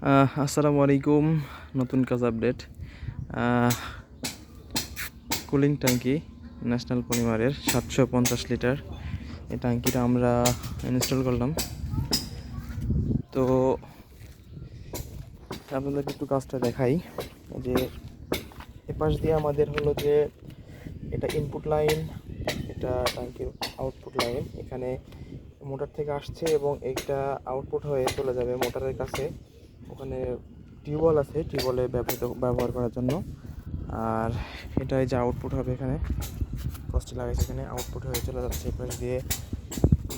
আসসালামু আলাইকুম, নতুন কাজ আপডেট। কুলিং ট্যাঙ্কি ন্যাশনাল পলিমারের সাতশো পঞ্চাশ লিটার। এই ট্যাঙ্কিটা আমরা ইনস্টল করলাম। তো আপনাদেরকে একটু কাজটা দেখাই। যে এপাশ দিয়ে আমাদের হলো যে এটা ইনপুট লাইন এটা ট্যাঙ্কির আউটপুট লাইন এখানে মোটর থেকে আসছে এবং এইটা আউটপুট হয়ে চলে যাবে মোটরের কাছে। ওখানে টিউবওয়েল আছে, টিউবওয়েলে ব্যবহৃত, ব্যবহার করার জন্য। আর এটাই যে আউটপুট হবে এখানে। কষ্ট লাগাইছে এখানে আউটপুট হয়ে চলে যাচ্ছে এই পাশ দিয়ে।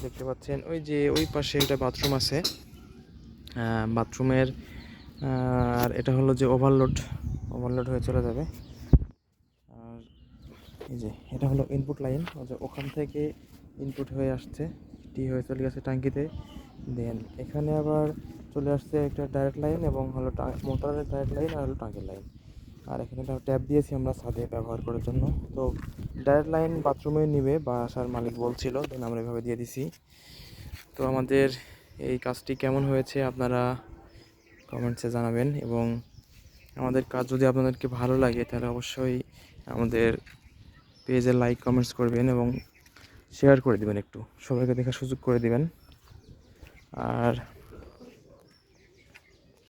দেখতে পাচ্ছেন, ওই যে ওই পাশে একটা বাথরুম আছে। বাথরুমের আর এটা হলো যে ওভারলোড ওভারলোড হয়ে চলে যাবে। আর এই যে, এটা হলো ইনপুট লাইন ওখান থেকে ইনপুট হয়ে আসছে টি হয়ে চলে গেছে ট্যাঙ্কিতে দেন এখানে আবার চলে আসছে একটা ডাইরেক্ট লাইন এবং হলো মোটরের ডাইরেক্ট লাইন আর হলো টাঙ্কির লাইন আর এখানে একটা ট্যাপ দিয়েছি আমরা ছাদে ব্যবহার করার জন্য। তো ডাইরেক্ট লাইন বাথরুমে নিবে বা আসার মালিক বলছিল দেন আমরা এভাবে দিয়ে দিছি। তো আমাদের এই কাজটি কেমন হয়েছে আপনারা কমেন্টসে জানাবেন এবং আমাদের কাজ যদি আপনাদেরকে ভালো লাগে তাহলে অবশ্যই আমাদের পেজে লাইক কমেন্টস করবেন এবং শেয়ার করে দিবেন একটু। সবাইকে দেখার সুযোগ করে দিবেন। আর